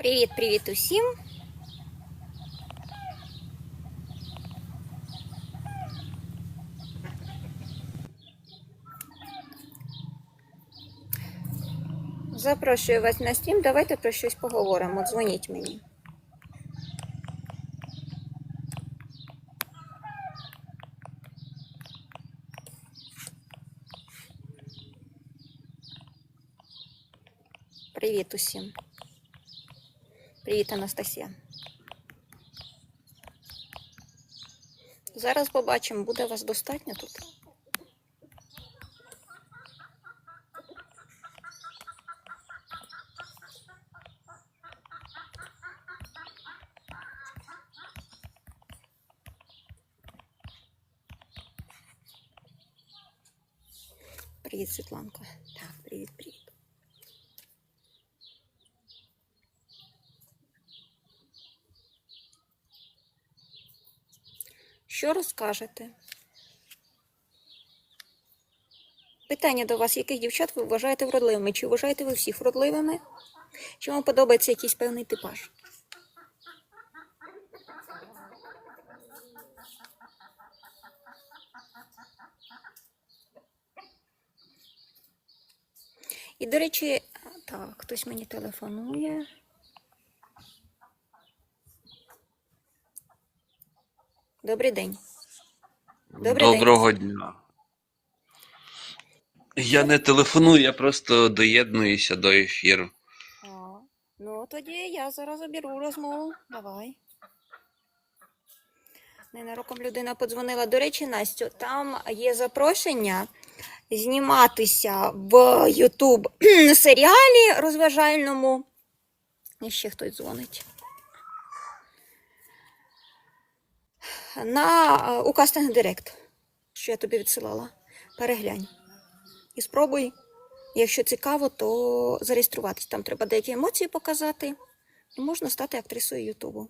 Привіт, привіт усім. Запрошую вас на стрім. Давайте про щось поговоримо. Дзвоніть мені. Привіт усім. Привіт, Анастасія. Зараз побачимо, буде вас достатньо тут. Привіт, Світланко. Так, привіт, привіт. Що розкажете? Питання до вас, яких дівчат ви вважаєте вродливими? Чи вважаєте ви всіх вродливими? Чи вам подобається якийсь певний типаж? І, до речі, так, хтось мені телефонує. Добрий день. Добрий Доброго дня. Я не телефоную, я просто доєднуюся до ефіру. А, ну тоді я зараз обіру розмову. Давай. Ненароком людина подзвонила. До речі, Настю, там є запрошення зніматися в YouTube серіалі розважальному. І ще хтось дзвонить. На, е, у кастинг Директ, що я тобі відсилала. Переглянь. І спробуй. Якщо цікаво, то зареєструватись. Там треба деякі емоції показати. І можна стати актрисою Ютубу.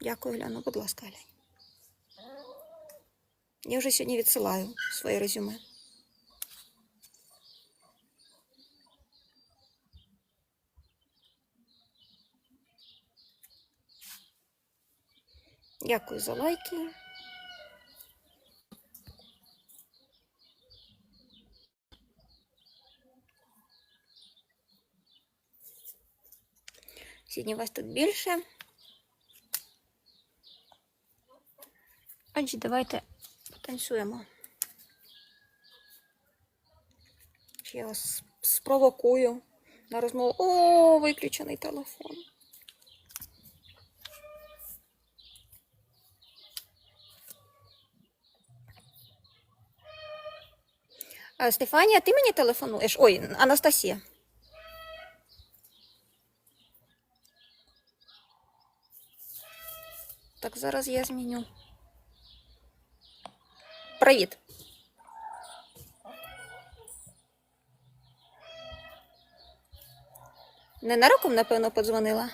Дякую, Гляну. Будь ласка, глянь. Я вже сьогодні відсилаю своє резюме. Дякую за лайки. Сьогодні вас тут більше. Отже, давайте потанцюємо. Я вас спровокую на розмову. О, виключений телефон. Стефанія, ти мені телефонуєш? Ой, Анастасія. Так, зараз я зміню. Привіт. Ненароком, напевно, подзвонила.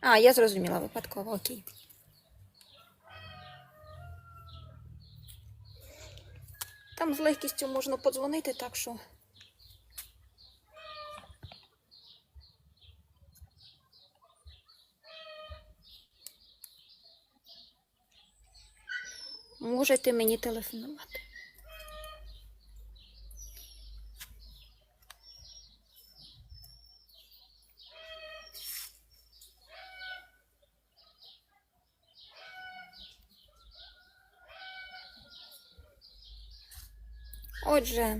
А, я зрозуміла випадково, окей. Там з легкістю можна подзвонити, так що. Можете мені телефонувати. Отже,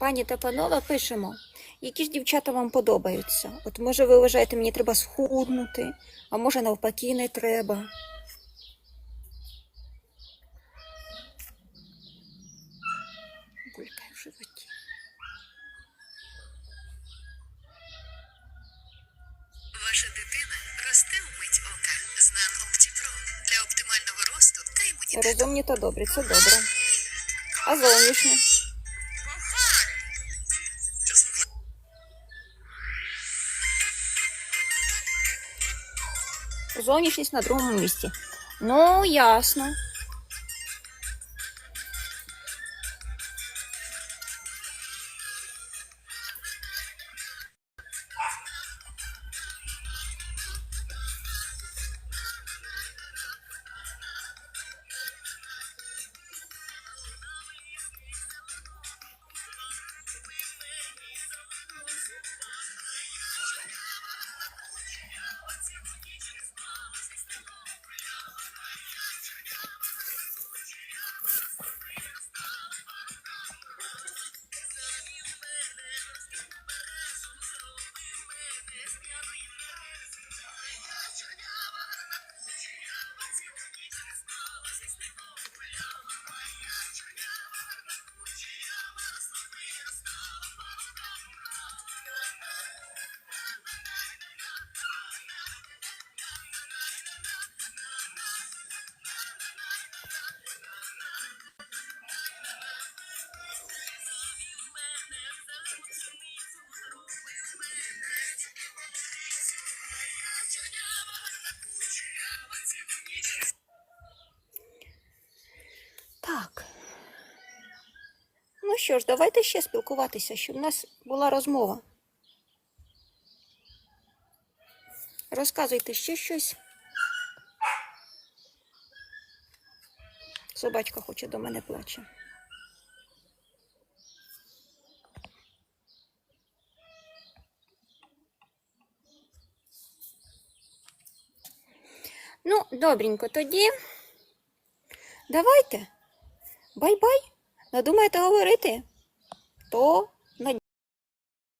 пані та панове, пишемо, які ж дівчата вам подобаються. От може ви вважаєте, мені треба схуднути, а може навпаки не треба. Булькає в животі. Ваша дитина росте у мить ока. Знан Оптіпро для оптимального росту та імунітету. Розумні та добрі, це добре. А зовнішнє? Зовнішність на другому місці. Ну, ясно. Ну що ж, давайте ще спілкуватися, щоб у нас була розмова. Розказуйте ще щось. Собачка хоче до мене плаче. Ну, добренько, тоді. Давайте. Бай-бай. Надумаєте говорити? То